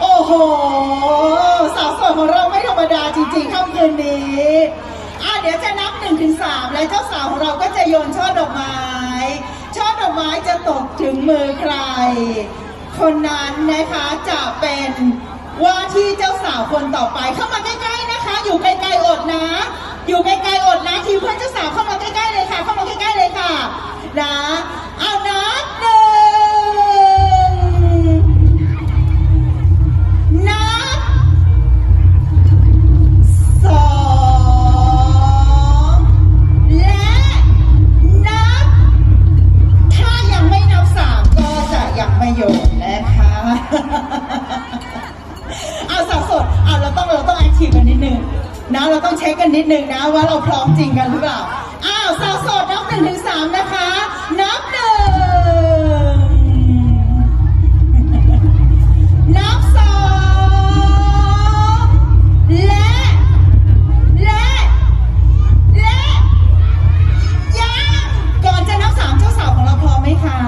โอ้โห สาวสวยของเราไม่ธรรมดาจริงๆค่ำคืนนี้อาเดี๋ยวจะนับหนึ่งถึงสามและเจ้าสาวของเราก็จะโยนช่อดอกไม้ ช่อดอกไม้จะตกถึงมือใคร คนนั้นนะคะจะเป็นว่าที่เจ้าสาวคนต่อไปเข้ามาใกล้ๆนะคะ อยู่ไกลๆอดนะ อยู่ไกลๆอดนะทีมเพื่อนเจ้าสาวเข้ามาใกล้ๆเลยค่ะ เข้ามาใกล้ๆเลยค่ะ นะ ทีฟกันนิดนึงนะเราต้องเช็คกันนิดนึงนะว่าเราพร้อมจริงกันหรือเปล่า อ้าวสาวโสดนับหนึ่งถึงสามนะคะ นับหนึ่งนับสองและ และ และ ยัง ก่อนจะนับสามเจ้าสาวของเราพร้อมไหมคะ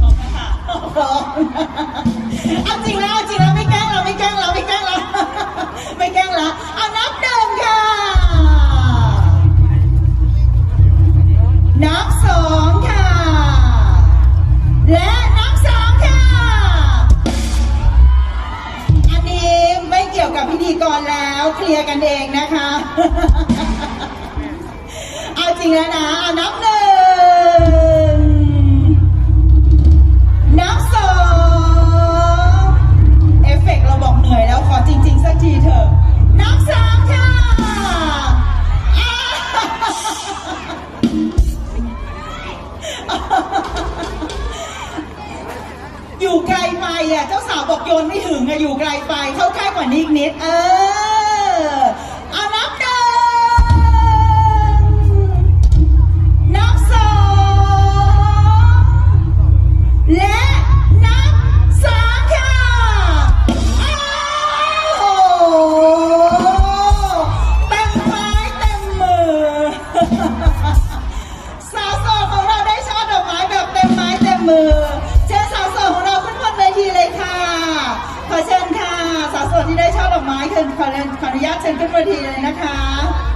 พร้อมค่ะพร้อมเอาจริงแล้ว ธีกรแล้วเคลียร์กันเองนะคะ เอาจริงแล้วนะเอานับหนึ่งนับสองเอฟเฟกเราบอกเหนื่อยแล้วขอจริง ๆ สักทีเถอะ นับสามค่ะ อะเจ้าสาวบอกโยนไม่ถึงอะอยู่ไกลไปเข้าใกล้กว่านี้อีกนิด เออเอานับหนึ่งนับสองและนับสามค่ะอ้าวโหเต็มไม้เต็มมือ สาวโสดของเราได้ช่อดอกไม้แบบเต็มไม้เต็มมือ ญาตเชิญขึ้นเวทีเลยนะคะ